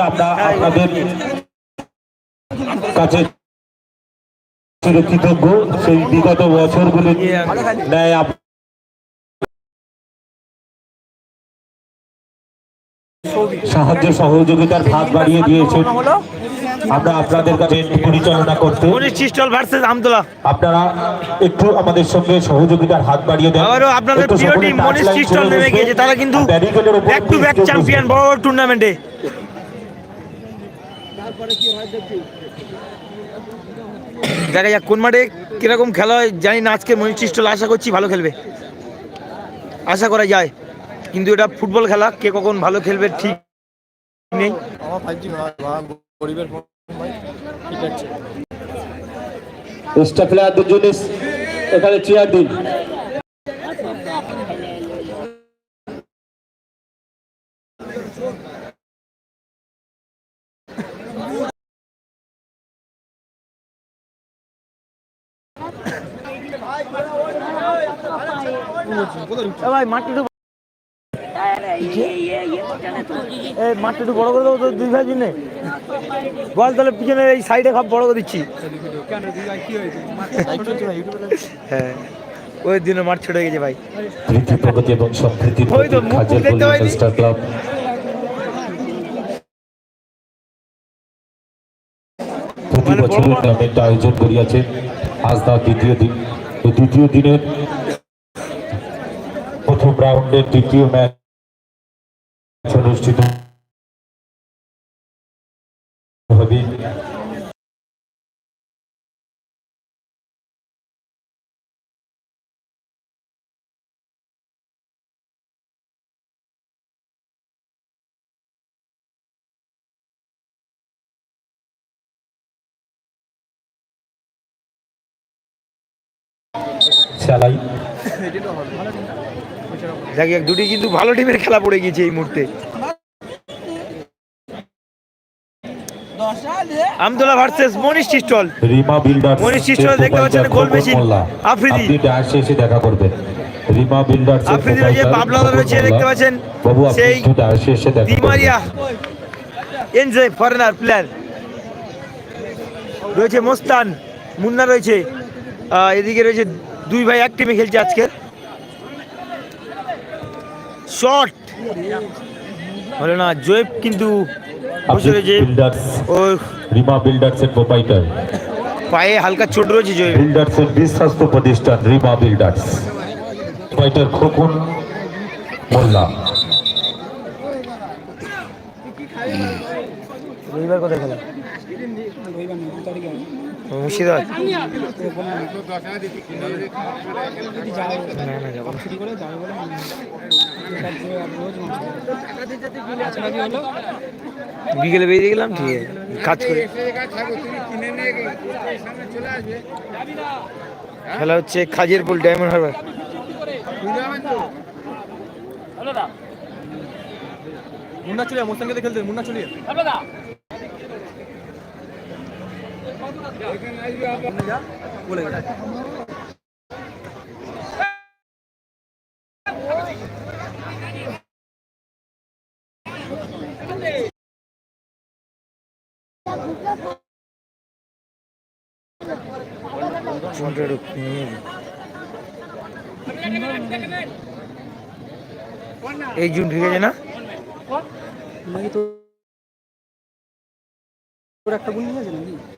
আমরা আপনাদের কাছে সেই বিগত বছরগুলি ন্যায় সাহায্য সহযোগিতার ভাগ বাড়িয়ে দিয়েছেন। আমরা আপনাদের কাছে পরিচালনা করতে চিস্টল ভার্সেস আমতলা আপনারা একটু আমাদের সঙ্গে সহযোগিতার হাত বাড়িয়ে দেন। আবারও আপনাদের প্রিয় টিম মনীষ চিস্টল নেমে গিয়েছে তারা কিন্তু ব্যাক টু ব্যাক চ্যাম্পিয়ন বড় বড় টুর্নামেন্টে দেখা। যাক কোন মাঠে কীরকম খেলা হয় জানি না আজকে মনীষ আশা করছি ভালো খেলবে। আশা করা যায় কিন্তু এটা ফুটবল খেলা কে কখন ভালো খেলবে ঠিক নেই। স্টার প্লেয়ারদের জন্য এখানে চেয়ার দিন। ভাই মাঠটা একটু এই মাঠটা একটু বড় করে দেবো তো দুই ভাই জন্য। বল তাহলে পিছনে এই সাইডে সব বড় করে দিচ্ছি। হ্যাঁ। ওই দিনে মাঠ ছোট হয়ে গেছে ভাই। প্রগতি এবং। ক্লাব। প্রতি মানে বছর টুর্নামেন্ট আয়োজন করিয়াছে। আজ তার দ্বিতীয় দিন। দ্বিতীয় দিনের প্রথম রাউন্ডের দ্বিতীয় ম্যাচ অনুষ্ঠিত হবে সেলাই দুটি কিন্তু ভালো টিমের খেলা পড়ে গিয়েছে এই মুহূর্তে। আমদোলা ভার্সেস মনীষ রিমা মনীষ দেখতে পাচ্ছেন, গোল মেশিন, আফ্রিদি। আপনি ডান্স এসে দেখা করবেন রিমা বিল্ডার্স আফ্রিদি রয়েছে, দেখতে পাচ্ছেন, বাবু আপনি সেই একটু ডান্স এসে দেখা দিমারিয়া এনজে ফরেনার প্লেয়ার রয়েছে মোস্তান মুন্না রয়েছে। এদিকে রয়েছে দুই ভাই এক টিমে খেলছে আজকে। শট। হলো না জয়েব কিন্তু বসে রয়েছে। বিল্ডার্স ও রিমা বিল্ডার্স এর প্রোপাইটার পায়ে হালকা চোট রয়েছে জয়েব। বিল্ডার্স এর বিশ্বস্ত প্রতিষ্ঠান রিমা বিল্ডার্স। প্রোপাইটার খোকন মোল্লা। রবিবার কোথায় খেলা? ও, মুর্শিদাবাদ। না না যাব বিকেলে বেরিয়ে গেলাম ঠিক আছে। কাজ করে। খেলা হচ্ছে খাজিরপুর ডায়মন্ড হারবার। মুন্না চলিয়া মোস্তানকে খেলতে মুন্না চলিয়া। নে। এই জুন ঠিক আছে না তো একটা গুণ নিয়ে আছে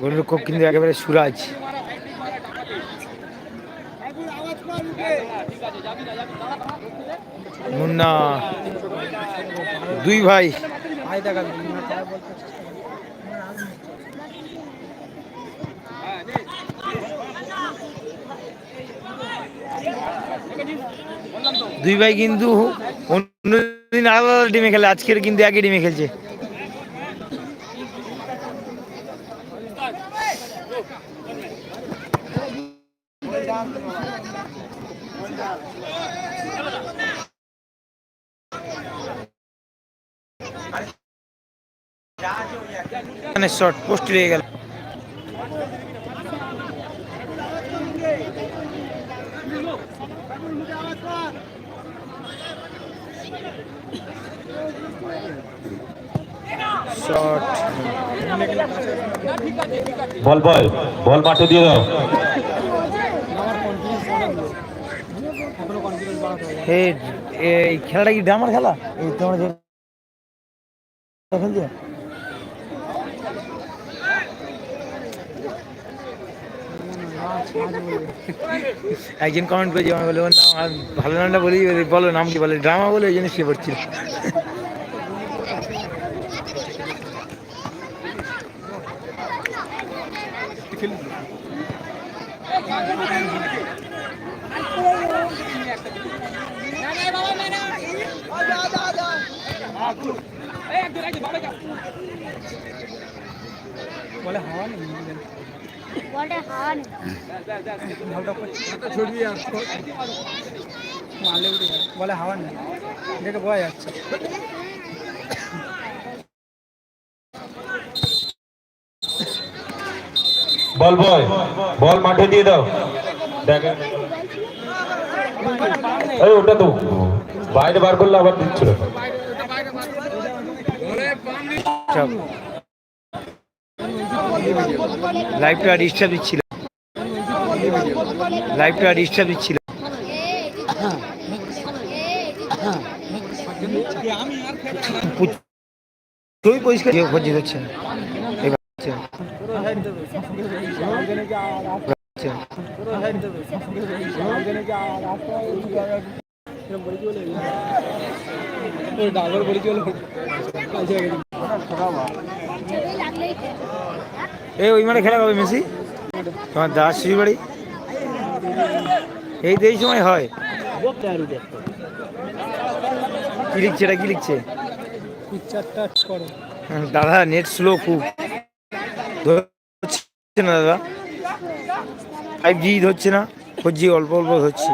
গোলরক্ষক কিন্তু একেবারে সুরাজ। মুন্না দুই ভাই। দেখা দুই ভাই কিন্তু অন্যদিন আলাদা আলাদা টিমে খেলে, আজকের কিন্তু একই টিমে খেলছে। শর্ট পোস্ট রয়ে গেল। বল বল বল মাঠে দিয়ে দাও। এই খেলাটা কি ড্রামার খেলা? এই তোমরা খেলছো একজন কমেন্ট করেছে, আমার বলে নাম আর ভালো নামটা বলি, বলো নাম কি বলে ড্রামা বলে, ওই জন্য সে পড়ছিল বলটা হাওয়া নেই বলে হাওয়া নেই। দেখে বোঝা যাচ্ছে। বল বল। বল মাঠে দিয়ে দাও। দেখ। এই ওটা তো। বাইরে বার করলে আবার দিচ্ছিল। লাইভটা ডিস্টার্ব দিচ্ছিল লাইভটা ডিস্টার্ব দিচ্ছিল তুই পরিষ্কার কেউ হচ্ছে। এবার ডাবল বলি চলো এই ওই মানে খেলা কবে মেসি? তোমার দাস বাড়ি? এই তো এই সময় হয়। কি লিখছে এটা? কি লিখছে? দাদা নেট স্লো খুব। ধরছে না দাদা? ফাইভ জি ধরছে না? ফোর জি অল্প অল্প ধরছে।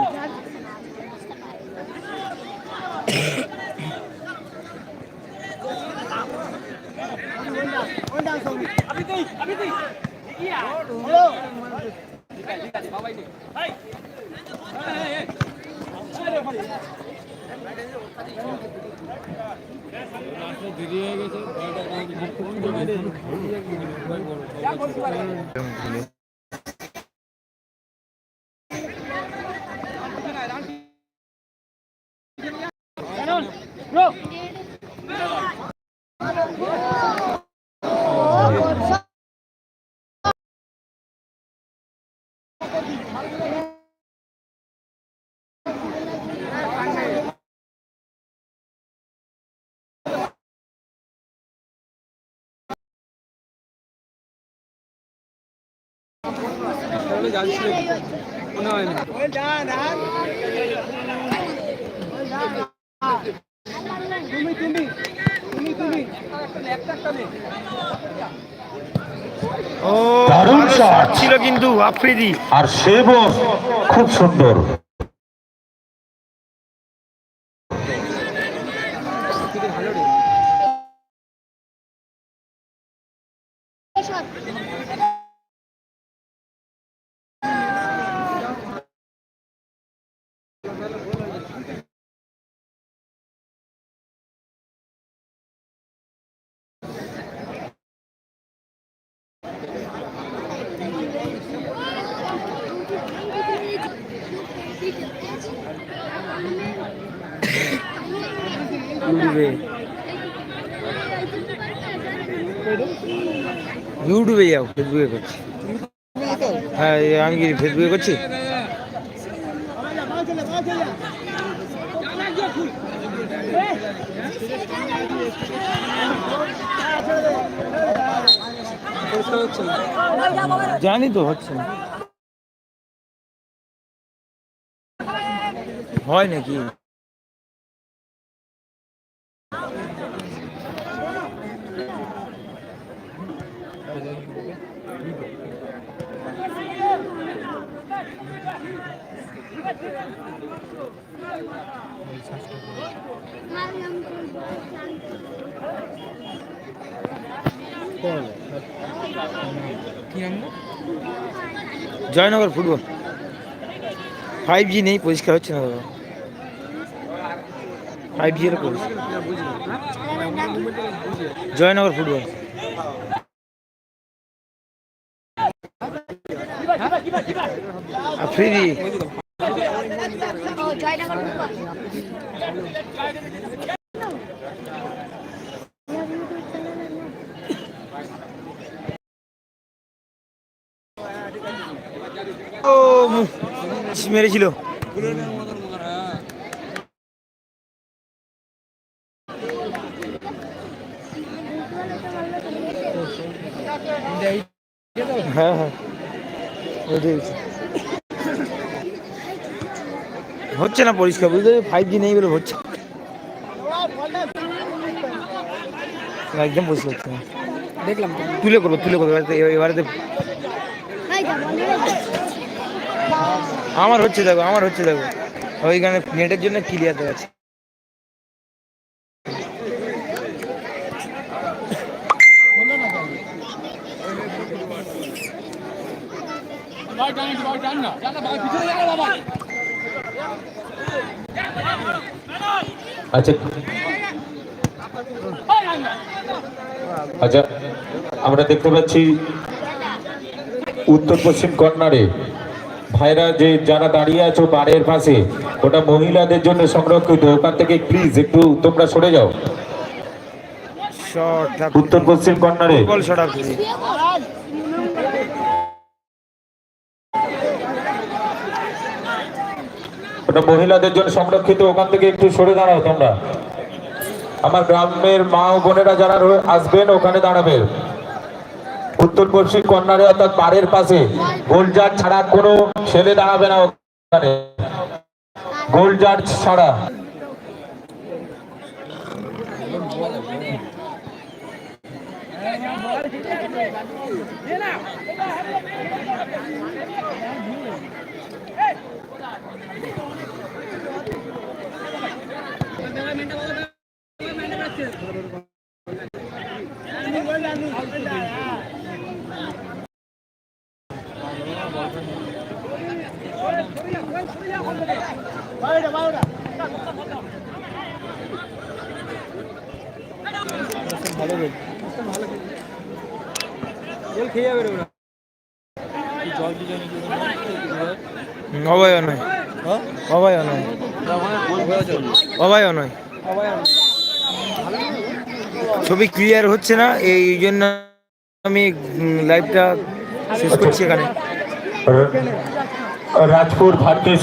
দেরি হয়ে গেছে মনে হয় না। ও দারুণ ভালো shot। shot ছিল কিন্তু আফ্রিদি। আর সে খুব সুন্দর। ইউটিউবে ইউটিউবে যাও ফেসবুকে করছি হ্যাঁ এই আমি কি ফেসবুকে করছি জানি তো হচ্ছে না। হয় নাকি? Olha. Joynagar football. Five G নেই পরিষ্কার হচ্ছে না দাদা। ফাইভ জি এর জয়নগর ফুটবল। আফ্রিদি জয়নগর ফুটবল। ও মেরেছিল। হ্যাঁ হ্যাঁ। হচ্ছে না পরিষ্কার বুঝতে ফাইভ জি নেই বলে হচ্ছে। একদম পরিষ্কার হচ্ছে না। দেখলাম। তুলে করব তুলে করব। এবারে এবারে আমার হচ্ছে দেখো, আমার হচ্ছে দেখো। ওইখানে নেটের জন্য ক্লিয়ার দেখাচ্ছে আচ্ছা। আচ্ছা আমরা দেখতে পাচ্ছি উত্তর পশ্চিম কর্নারে। ভাইরা যে যারা দাঁড়িয়ে আছো বারের পাশে ওটা মহিলাদের জন্য সংরক্ষিত। ওখান থেকে প্লিজ একটু তোমরা সরে যাও। উত্তর পশ্চিম কর্নারে। ওটা মহিলাদের জন্য সংরক্ষিত। ওখান থেকে একটু সরে দাঁড়াও তোমরা। আমার গ্রামের মা ও বোনেরা যারা আসবেন ওখানে দাঁড়াবে। উত্তর পশ্চিম কর্নারে অর্থাৎ বাড়ির পাশে গোলজার ছাড়া কোনো ছেলে দাঁড়াবে না ওখানে। গোলজার ছাড়া। গোল খেয়ে যাবে রে ওরা। অভয় নয় অভয় নয় অভয় নয় ছবি ক্লিয়ার হচ্ছে না এই জন্য আমি লাইভটা শেষ করছি এখানে। রাজপুর ভারতীয়